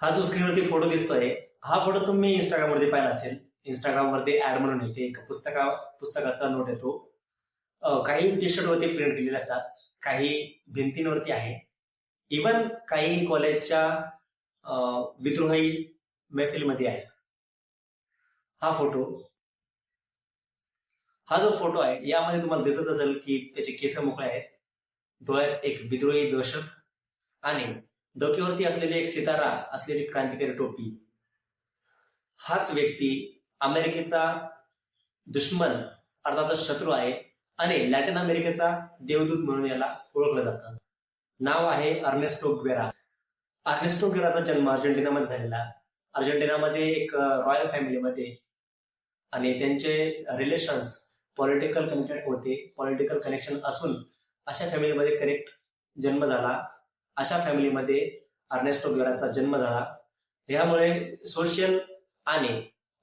हा जो स्क्रीनवरती फोटो दिसतोय हा फोटो तुम्ही इंस्टाग्राम वरती पाहिला असेल. इंस्टाग्राम वरती ऍड म्हणून येते एक पुस्तका पुस्तकाचा नोट येतो. काही टी शर्ट वरती प्रिंट केलेले असतात काही भिंतींवरती आहे. इवन काही कॉलेजच्या विद्रोही मैफिलमध्ये आहे हा फोटो हा जो फोटो आहे यामध्ये तुम्हाला दिसत असेल की त्याचे केस मोकळे आहेत. डोळ्यात एक विद्रोही दहशत आणि डोक्यावरती असलेली एक सितारा असलेली क्रांतिकारी टोपी हाच व्यक्ती अमेरिकेचा दुश्मन अर्थातच शत्रू आहे आणि लॅटिन अमेरिकेचा देवदूत म्हणून याला ओळखलं जातं. नाव आहे अर्नेस्टो ग्वेरा. अर्नेस्टो ग्वेराचा जन्म अर्जेंटिनामध्ये झालेला. अर्जेंटिनामध्ये एक रॉयल फॅमिलीमध्ये आणि त्यांचे रिलेशन्स पॉलिटिकल कनेक्टेड होते. पॉलिटिकल कनेक्शन असून अशा फॅमिलीमध्ये करेक्ट जन्म झाला. अशा फॅमिलीमध्ये अर्नेस्टो ग्वेराचा जन्म झाला. यामुळे सोशल आणि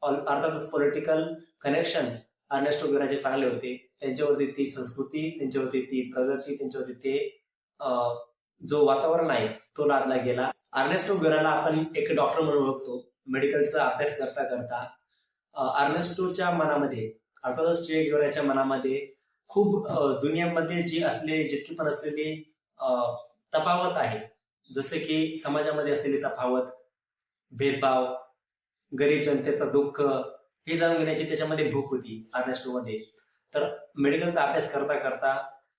अर्थातच पॉलिटिकल कनेक्शन अर्नेस्टो ग्वेराचे चांगले होते त्यांच्यावरती ती संस्कृती त्यांच्यावरती ती प्रगती त्यांच्यावरती ते जो वातावरण आहे तो लादला गेला. अर्नेस्टो ग्वेराला आपण एक डॉक्टर म्हणून ओळखतो. मेडिकलचा अभ्यास करता करता अर्नेस्टोच्या मनामध्ये अर्थातच चे ग्वेराच्या मनामध्ये खूप दुनियामध्ये जी असलेली जितकी पण असलेली तफावत आहे. जसे की समाजामध्ये असलेली तफावत भेदभाव गरीब जनतेचं दुःख हे जाणून घेण्याची त्याच्यामध्ये भूक होती अर्नेस्टोमध्ये तर मेडिकलचा अभ्यास करता करता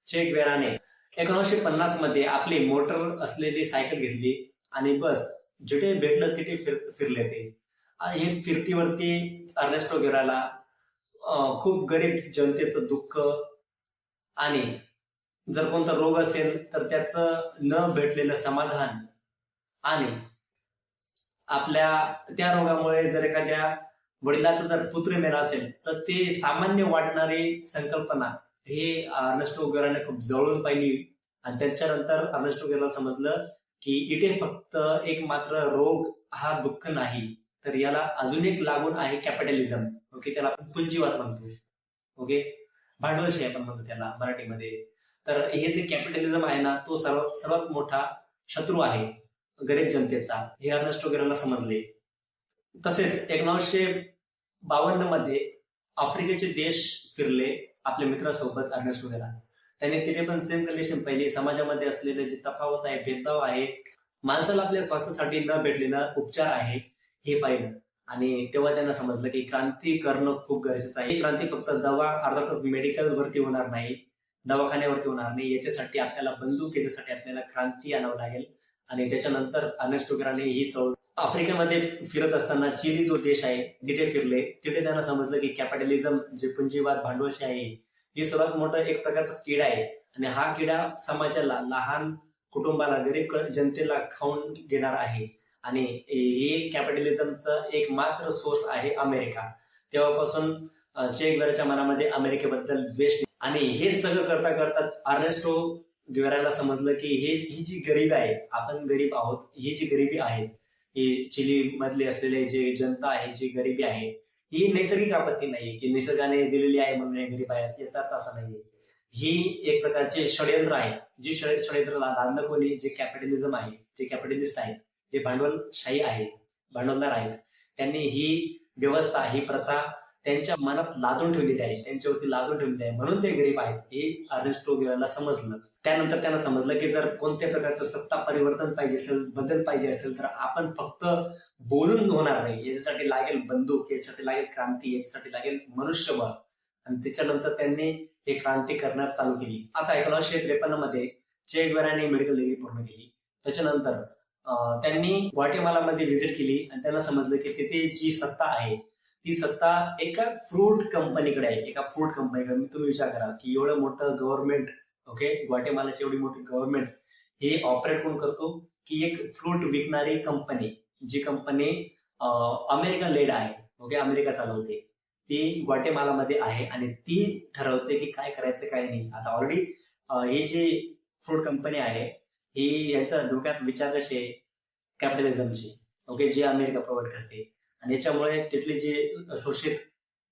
चेक वेराने एकोणीसशे पन्नासमध्ये आपली मोटर असलेली सायकल घेतली आणि बस जिथे भेटलं तिथे फिर फिरले ते. हे फिरतीवरती अर्नेस्टो गेराला खूप गरीब जनतेचं दुःख आणि जर कोणता रोग असेल तर त्याचं न भेटलेलं समाधान आणि आपल्या त्या रोगामुळे जर एखाद्या वडिलाचा जर पुत्र मेला असेल तर ते सामान्य वाटणारी संकल्पना हे अर्नेस्टो खूप जवळून पाहिली. आणि त्याच्यानंतर अर्नेस्टो समजलं की इथे फक्त एक मात्र रोग हा दुःख नाही तर याला अजून एक लागून आहे कॅपिटलिझम ओके त्याला आपण पुंजीवाद म्हणतो. ओके भांडवलशाही आपण म्हणतो त्याला मराठीमध्ये. तर हे जे कॅपिटलिझम आहे ना तो सर्व सर्वात मोठा शत्रू आहे गरीब जनतेचा हे अर्नस्ट वगैरेला समजले. तसेच एकोणीसशे बावन्नमध्ये आफ्रिकेचे देश फिरले आपल्या मित्रासोबत अर्नस्ट वगैरे त्यांनी तिथे पण सेम कंडिशन पाहिली समाजामध्ये असलेले जे तफावत आहे भेदभाव आहे माणसाला आपल्या स्वास्थ्यासाठी न भेटलेला उपचार आहे हे पाहिलं. आणि तेव्हा त्यांना समजलं की क्रांती करणं खूप गरजेचं आहे. ही क्रांती फक्त दवा अर्थातच मेडिकल वरती होणार नाही. दवाखान्यावरती होणार नाही. याच्यासाठी आपल्याला बंदूक याच्यासाठी आपल्याला क्रांती आणावं लागेल. आणि त्याच्यानंतर अनेस्टोग्राने ही चौळ आफ्रिकेमध्ये फिरत असताना चिली जो देश आहे तिथे फिरले तिथे त्यांना समजलं की कॅपिटलिझम जे पुंजीवाद भांडवलशी आहे हे सर्वात मोठं एक प्रकारचा किडा आहे. आणि हा किडा समाजाला लहान कुटुंबाला गरीब जनतेला खाऊन घेणार आहे. आणि हे कॅपिटलिझमचं एक मात्र सोर्स आहे अमेरिका. तेव्हापासून चेकवेरच्या मनामध्ये अमेरिकेबद्दल द्वेष आणि हे सगळं करता करता अर्नेस्टो ग्वेराला समजलं की हे ही जी गरीब आहे आपण गरीब आहोत ही जी गरिबी आहे ही चिली मधले असलेले जे जनता आहे जी गरिबी आहे ही नैसर्गिक आपत्ती नाहीये की निसर्गाने दिलेली आहे म्हणून हे गरीब आहेत याचा अर्थ असा नाहीये. ही एक प्रकारचे षडयंत्र आहे. जी षडयंत्र लादलं कोणी जे कॅपिटलिझम आहे जे कॅपिटलिस्ट आहेत जे भांडवलशाही आहे भांडवलदार आहेत त्यांनी ही व्यवस्था ही प्रथा त्यांच्या मनात लादून ठेवलेली आहे. त्यांच्यावरती लादून ठेवलेली आहे. म्हणून ते गरीब आहेत. हे अर्नेस्टो ग्वेराला समजलं. त्यानंतर त्यांना समजलं की जर कोणत्या प्रकारचं सत्ता परिवर्तन पाहिजे असेल बदल पाहिजे असेल तर आपण फक्त बोलून होणार नाही. याच्यासाठी लागेल बंदूक याच्यासाठी लागेल क्रांती याच्यासाठी लागेल मनुष्यबळ. आणि त्याच्यानंतर त्यांनी हे क्रांती करण्यास चालू केली. आता एकोणीसशे त्रेपन्नमध्ये चेगवेराने मेडिकल डिग्री पूर्ण केली. त्याच्यानंतर त्यांनी ग्वाटेमालामध्ये व्हिजिट केली आणि त्यांना समजलं की तिथे जी सत्ता आहे ती सत्ता एका फ्रूट कंपनीकडे आहे. एका फ्रूट कंपनीकडे. मी तुम्ही विचार करा की एवढं मोठं गव्हर्नमेंट ओके ग्वाटेमालाची एवढी मोठी गव्हर्नमेंट हे ऑपरेट कोण करतो? की एक फ्रूट विकणारी कंपनी जी कंपनी अमेरिका लेड आहे ओके अमेरिका चालवते. ती ग्वाटेमालामध्ये आहे आणि ती ठरवते की काय करायचं काय नाही. आता ऑलरेडी ही जी फ्रूट कंपनी आहे ही यांचा धोक्यात विचार कसे कॅपिटलिझमचे ओके जे अमेरिका प्रोव्हाइड करते. आणि याच्यामुळे तिथली जी शोषित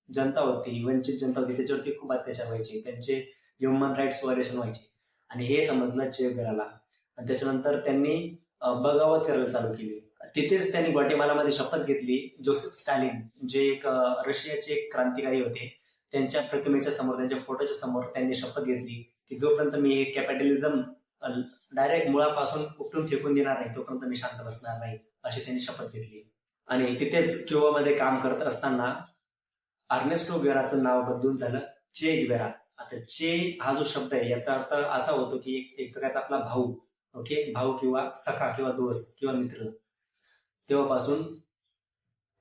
जनता होती वंचित जनता होती त्याच्यावरती खूप अत्याचार व्हायचे. त्यांचे ह्युमन राईट्स व्हायरेशन व्हायचे. आणि हे समजलं चे आणि त्याच्यानंतर त्यांनी बगावत करायला चालू केली. तिथेच त्यांनी ग्वाटेमालामध्ये शपथ घेतली. जोसेफ स्टॅलिन जे एक रशियाचे एक क्रांतिकारी होते त्यांच्या प्रतिमेच्या समोर त्यांच्या फोटोच्या समोर त्यांनी शपथ घेतली की जोपर्यंत मी हे कॅपिटलिझम डायरेक्ट मुळापासून उपटून फेकून देणार नाही तोपर्यंत मी शांत बसणार नाही अशी त्यांनी शपथ घेतली. आणि तिथेच क्युबामध्ये काम करत असताना अर्नेस्टो ग्वेराचं नाव बदलून झालं चे ग्वेरा आता चे हा जो शब्द आहे याचा अर्थ असा होतो की एक- प्रकारचा आपला भाऊ ओके? भाऊ किंवा सखा किंवा दोस्त किंवा मित्र. तेव्हापासून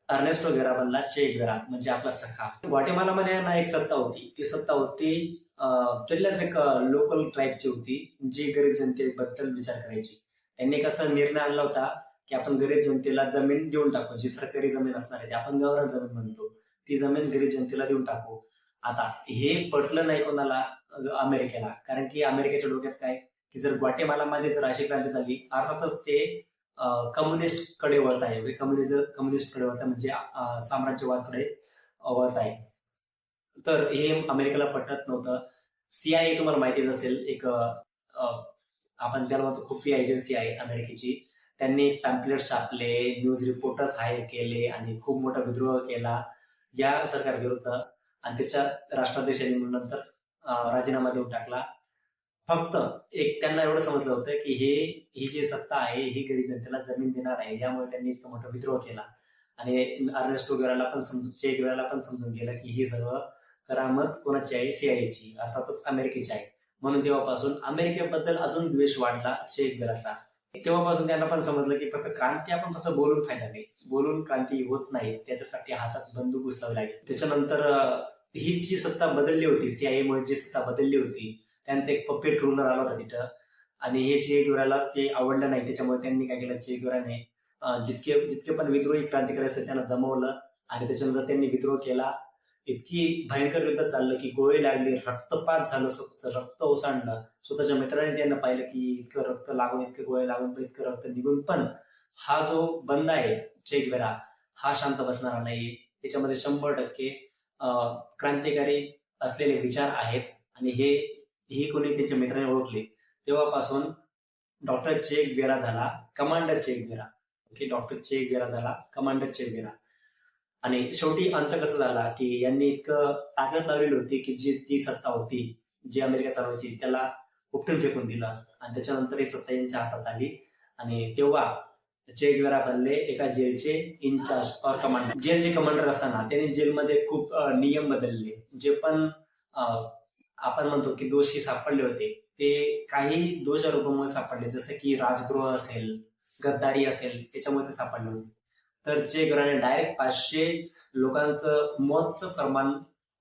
अर्नेस्टो वेरा बनला चे वेरा म्हणजे आपला सखा. ग्वाटेमालामध्ये ना एक सत्ता होती. ती सत्ता होती तिथल्याच एक लोकल ट्राईबची होती जी गरीब जनतेबद्दल विचार करायची. त्यांनी एक असा निर्णय आणला होता की आपण गरीब जनतेला जमीन देऊन टाकू जी सरकारी जमीन असणार आहे ती आपण गावरान जमीन म्हणतो ती जमीन गरीब जनतेला देऊन टाकू. आता हे पटलं नाही कोणाला अमेरिकेला. कारण की अमेरिकेच्या डोक्यात काय की जर ग्वाटेमालामध्ये जर अशी क्रांती झाली अर्थातच ते कम्युनिस्टकडे वळत आहे. कम्युनिझम कम्युनिस्टकडे वळत आहे म्हणजे, म्हणजे साम्राज्यवादकडे वळत आहे. तर हे अमेरिकेला पटत नव्हतं. सीआयए तुम्हाला माहितीच असेल एक आपण त्याला म्हणतो खुफिया एजन्सी आहे अमेरिकेची. त्यांनी पॅम्पलेट छापले न्यूज रिपोर्टर्स हायर केले आणि खूप मोठा विद्रोह केला या सरकार विरुद्ध. आणि त्याच्या राष्ट्राध्यक्षांनी नंतर राजीनामा देऊन टाकला. फक्त एक त्यांना एवढं समजलं होतं की हे ही जी सत्ता आहे ही गरीब जनतेला जमीन देणार आहे यामुळे त्यांनी इतका मोठा विद्रोह केला. आणि अर्नेस्टो गेराला पण समजून चेक गेराला पण समजून गेलं की ही सर्व करामत कोणाची आहे? सीआयची अर्थातच अमेरिकेची आहे. म्हणून तेव्हापासून अमेरिकेबद्दल अजून द्वेष वाढला चेक गेराचा तेव्हापासून त्यांना पण समजलं की फक्त क्रांती आपण फक्त बोलून फायदा नाही. बोलून क्रांती होत नाही त्याच्यासाठी हातात बंदूक उचलावी लागेल. त्याच्यानंतर हीच ही जी सत्ता बदलली होती सीआयए मुळे जी सत्ता बदलली होती त्यांचं एक पप्पेट रुलर आला होता तिथं. आणि हे चे गुराला ते आवडलं नाही त्याच्यामुळे त्यांनी काय केलं चे जितके जितके पण विद्रोही क्रांतिकारी असतात त्यांना जमवलं. आणि त्याच्यानंतर त्यांनी विद्रोह केला. इतकी भयंकर युद्ध चाललं की गोळी लागली रक्तपात झालं स्वतःचं रक्त ओसांडलं. स्वतःच्या मित्राने त्यांना पाहिलं की इतकं रक्त लागून इतके गोळे लागून पण इतकं रक्त निघून. पण हा जो बंद आहे चेकवेरा हा शांत बसणारा नाही. त्याच्यामध्ये शंभर टक्के क्रांतिकारी असलेले विचार आहेत. आणि हे ही कोणी त्याच्या मित्राने ओळखले. तेव्हापासून डॉक्टर चेक वेरा झाला commander Che Guevara okay doctor Che Guevara झाला कमांडर चेक वेरा. आणि शेवटी अंत कसं झाला की यांनी इतकं ताकद लावलेली होती की जी ती सत्ता होती जी अमेरिका चालवायची त्याला उपटून फेकून दिलं. आणि त्याच्यानंतर ही सत्ता यांच्या हातात आली. आणि तेव्हा चे गेवेरा बनले एका जेलचे इन्चार्ज और कमांडर जेलचे कमांडर असताना त्यांनी जेलमध्ये खूप नियम बदलले. जे पण आपण म्हणतो की दोषी सापडले होते ते काही दोष आरोपामुळे सापडले. जसं की राजद्रोह असेल गद्दारी असेल त्याच्यामुळे ते सापडले होते. तर जे गेवेराने डायरेक्ट पाचशे लोकांचं मौतचं फरमान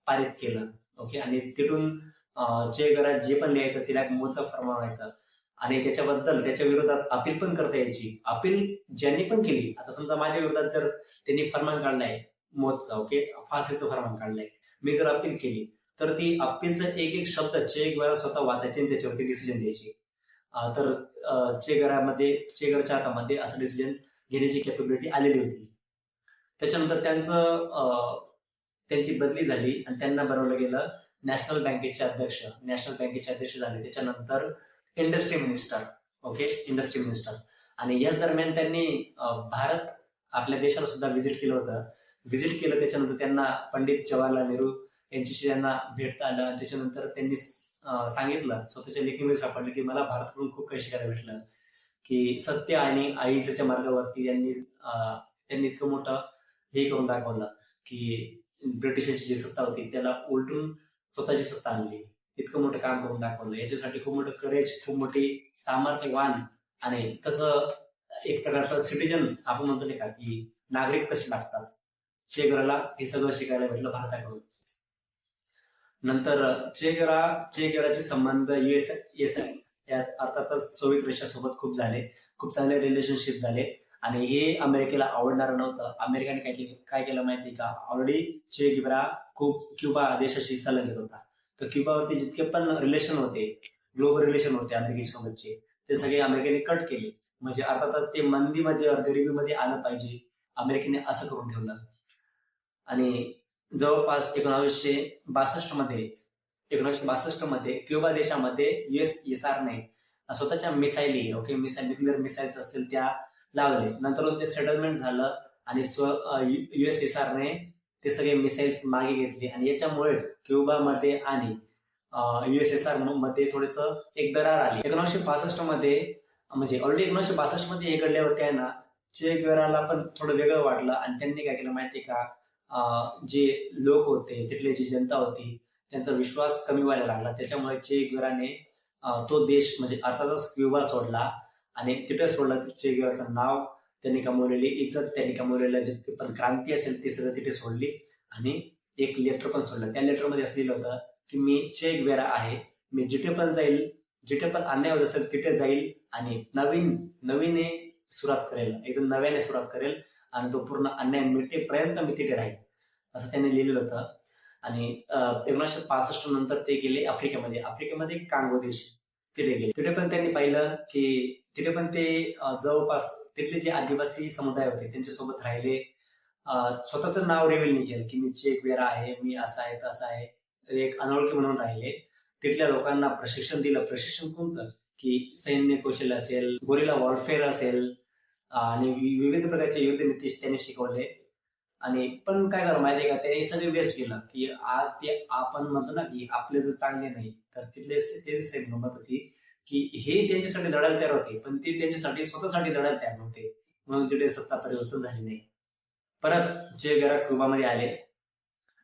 पारित केलं. ओके आणि तिथून अं, चे जे पण लिहायचं तिला एक मौतचं फरमान व्हायचं. आणि त्याच्याबद्दल त्याच्या विरोधात अपील पण करता यायची. अपील ज्यांनी पण केली आता समजा माझ्या विरोधात जर त्यांनी फरमान काढलाय मोतचं ओके फाशीचं फरमान काढलंय. मी जर अपील केली तर ती अपीलचा एक एक शब्द चेक वेळा स्वतः वाचायचे आणि त्याच्यावरती डिसिजन द्यायची. तर तर घरामध्ये चेगरामध्ये चेगरच्या हातामध्ये असं डिसिजन घेण्याची कॅपेबिलिटी आलेली होती. त्याच्यानंतर त्यांचं त्यांची बदली झाली आणि त्यांना बनवलं गेलं नॅशनल बँकेचे अध्यक्ष. नॅशनल बँकेचे अध्यक्ष झाले. त्याच्यानंतर industry minister okay industry minister आणि याच दरम्यान त्यांनी भारत आपल्या देशाला सुद्धा व्हिजिट केलं होतं. व्हिजिट केलं त्याच्यानंतर त्यांना पंडित जवाहरलाल नेहरू यांच्याशी त्यांना भेटता आलं. आणि त्याच्यानंतर त्यांनी सांगितलं स्वतःच्या लेखीमध्ये सापडलं की मला भारताकडून खूप काही शिकायला भेटलं. की सत्य आणि आईच्या मार्गावरती यांनी त्यांनी इतकं मोठं हे करून दाखवलं की ब्रिटिशांची जी सत्ता होती त्याला उलटून स्वतःची सत्ता आणली. इतकं मोठं काम करून दाखवलं. याच्यासाठी खूप मोठं करेज खूप मोठी सामर्थ्यवान आणि तसं एक प्रकारचं सिटीजन आपण म्हणतो नाही का की नागरिक कसे लागतात चेगराला हे सगळं शिकायला भेटलं भारताकडून. नंतर चेगरा चेगराचे संबंध युएस एस यात अर्थातच सोवियत रशियासोबत खूप झाले. खूप चांगले रिलेशनशिप झाले. आणि हे अमेरिकेला आवडणार नव्हतं. अमेरिकेने काय केलं काय केलं माहिती का? ऑलरेडी चे गिब्रा खूप क्युबा देशाशी सल्ला घेत होता. तर क्युबावरती जितके पण रिलेशन होते ग्लोबल रिलेशन होते अमेरिकेसोबतचे ते सगळे अमेरिकेने कट केले. म्हणजे अर्थातच ते मंदीमध्ये गरिबीमध्ये आलं पाहिजे. अमेरिकेने असं करून ठेवलं. आणि जवळपास एकोणावीसशे बासष्टमध्ये एकोणीसशे बासष्टमध्ये क्युबा देशामध्ये युएस एस आर स्वतःच्या मिसाईली ओके मिसाईल न्यूक्लिअर मिसाईल्स असतील त्या लावले. नंतर ते सेटलमेंट झालं आणि स्व युएस युएसएसआरने ते सगळे मिसाईल्स मागे घेतले आणि याच्यामुळेच क्युबामध्ये आणि युएसएसआरमध्ये थोडस एक दरार आली. एकोणीसशे पासष्टमध्ये म्हणजे ऑलरेडी एकोणीसशे बासष्टमध्ये हे घडल्यावरती आहे ना चे गराला पण थोडं वेगळं वाटलं आणि त्यांनी काय केलं माहितीये का? जे लोक होते तिथले जी जनता होती त्यांचा विश्वास कमी व्हायला लागला. त्याच्यामुळे चे ग्वेराने तो देश म्हणजे अर्थातच क्युबा सोडला आणि तिथे सोडला. चे ग्वेराचं नाव त्यांनी कमवलेली इज्जत त्यांनी कमवलेलं जितकी पण क्रांती असेल ती सगळं तिथे सोडली आणि एक लेटर पण सोडलं. त्या लेटरमध्ये असं लिहिलं होतं की मी चे ग्वेरा आहे. मी जिथे पण जाईल जिथे पण अन्याय होत असेल तिथे जाईल आणि नवीन नवीने सुरुवात करेल. एकदम नव्याने सुरुवात करेल आणि तो पूर्ण अन्याय मिटेपर्यंत मी तिथे राहील. असं त्यांनी लिहिलेलं होतं. आणि एकोणीसशे पासष्ट नंतर ते गेले आफ्रिकेमध्ये म्हणजे आफ्रिकेमध्ये कांगो देश तिथे गेले. तिथे पण त्यांनी पाहिलं की तिथे पण ते जवळपास तिथले जे आदिवासी समुदाय होते त्यांच्यासोबत राहिले. स्वतःचं नाव रिव्हील नाही केलं की मी चेक वेरा आहे मी असा आहे तसा आहे. एक अनोळखी म्हणून राहिले. तिथल्या लोकांना प्रशिक्षण दिलं. प्रशिक्षण कोणतं की सैन्य कौशल्य असेल गोरीला वॉरफेअर असेल आणि विविध प्रकारचे युद्ध नीतीश त्यांनी शिकवले. आणि पण काय झालं माहितीये का? ते सगळे वेस्ट केलं. की ते आपण म्हणतो ना की आपले जर चांगले नाही तर तिथले ते सेम म्हणत होती की हे त्यांच्यासाठी लढायला तयार होते पण ते त्यांच्यासाठी स्वतःसाठी लढायला तयार नव्हते. म्हणून तिथे सत्ता परिवर्तन झाले नाही. परत जे गरा क्युबामध्ये आले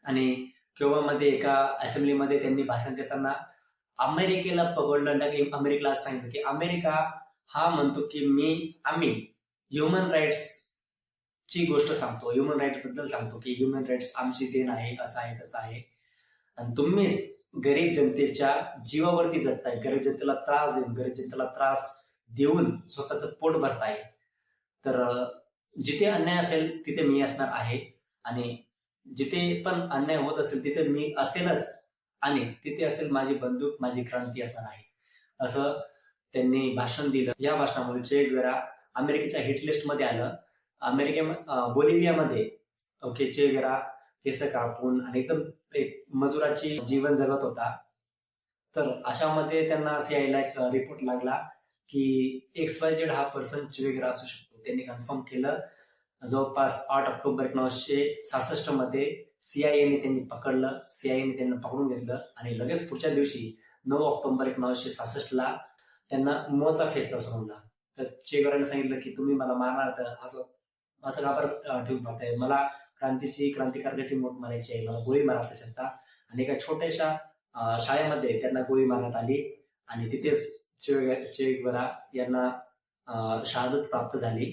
आणि क्युबामध्ये एका असेंब्लीमध्ये त्यांनी भाषण देताना अमेरिकेला पकडलं की अमेरिकेला सांगितलं की अमेरिका हा म्हणतो की मी आम्ही ह्युमन राईट्स ची गोष्ट सांगतो ह्युमन राईट्सबद्दल सांगतो की ह्युमन राईट्स आमची देण आहे असं आहे तसं आहे. आणि तुम्हीच गरीब जनतेच्या जीवावरती जगताय. गरीब जनतेला त्रास देऊन गरीब जनतेला त्रास देऊन स्वतःचं पोट भरताय. तर जिथे अन्याय असेल तिथे मी असणार आहे. आणि जिथे पण अन्याय होत असेल तिथे मी असेलच. आणि तिथे असेल माझी बंदूक माझी क्रांती असणार आहे. असं त्यांनी भाषण दिलं. या भाषणामुळे चे गेरा अमेरिकेच्या हिटलिस्टमध्ये आलं. अमेरिके बोलिव्हियामध्ये ओके चे केस कापून आणि एकदम एक मजुराची जीवन जगत होता. तर अशामध्ये त्यांना सीआयला एक रिपोर्ट लागला की एक्स वाय जेड हा पर्सन चेवेगरा असू शकतो. त्यांनी कन्फर्म केलं. जवळपास आठ ऑक्टोबर एकोणीसशे सहासष्टमध्ये सीआयएने त्यांनी पकडलं. सीआयएने त्यांना पकडून घेतलं आणि लगेच पुढच्या दिवशी नऊ ऑक्टोबर एकोणीसशे सहासष्ट ला त्यांना मोचा फेसला सोडवला तर चेगराने सांगितलं की तुम्ही मला मारणार तर असं असं का बरं ठेवून पाहताय मला क्रांतीची क्रांतिकारकाची मोठ मारायची आहे. मला गोळी मारा त्याच्यात आणि एका छोट्याशा शाळेमध्ये त्यांना गोळी मारण्यात आली. आणि तिथेच चे यांना शहादत प्राप्त झाली.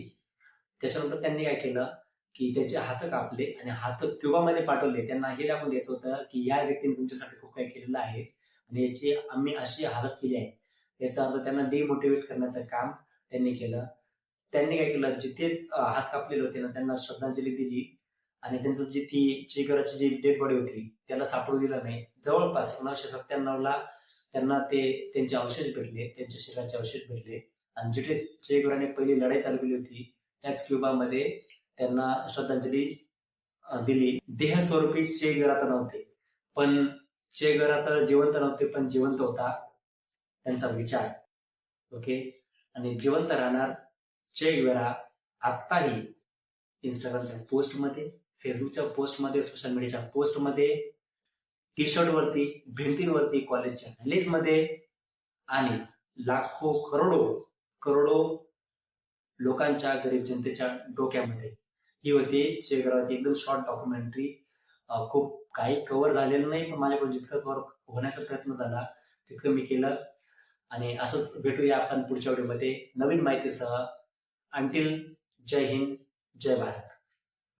त्याच्यानंतर त्यांनी काय केलं की त्याचे हात कापले आणि हात क्युबामध्ये पाठवले. त्यांना हे दाखवून द्यायचं होतं की या व्यक्तीने तुमच्यासाठी खूप काही केलेलं आहे. आणि याची आम्ही अशी हालत केली आहे. याचा अर्थ त्यांना डिमोटिवेट करण्याचं काम त्यांनी केलं. त्यांनी काय केलं? जिथेच हात कापलेले होते ना त्यांना श्रद्धांजली दिली आणि त्यांचं जी ती चेकराची जी डेड बॉडी होती त्याला सापडू दिला नाही. जवळपास एकोणीसशे सत्त्याण्णव ला त्यांना ते त्यांचे अवशेष भेटले त्यांच्या शरीराचे अवशेष भेटले. आणि जिथे चेगराने पहिली लढाई चालू केली होती त्याच क्युबामध्ये त्यांना श्रद्धांजली दिली. देहस्वरूपी चे गरा तर नव्हते पण चेगरा तर जिवंत नव्हते पण जिवंत होता त्यांचा विचार. ओके? आणि जिवंत राहणार चे वेळा आत्ताही इंस्टाग्रामच्या पोस्टमध्ये फेसबुकच्या पोस्टमध्ये सोशल मीडियाच्या पोस्टमध्ये टी शर्टवरती भिंतींवरती कॉलेजच्या रॅलीज आणि लाखो करोडो करोडो लोकांच्या गरीब जनतेच्या डोक्यामध्ये. ही होती शेगावची एकदम शॉर्ट डॉक्युमेंटरी खूप काही कव्हर झालेलं नाही पण माझ्याकडून जितकं कव्हर होण्याचा प्रयत्न झाला तितकं मी केलं. आणि असंच भेटूया आपण पुढच्या व्हिडिओमध्ये नवीन माहितीसह. अंटिल जय हिंद जय भारत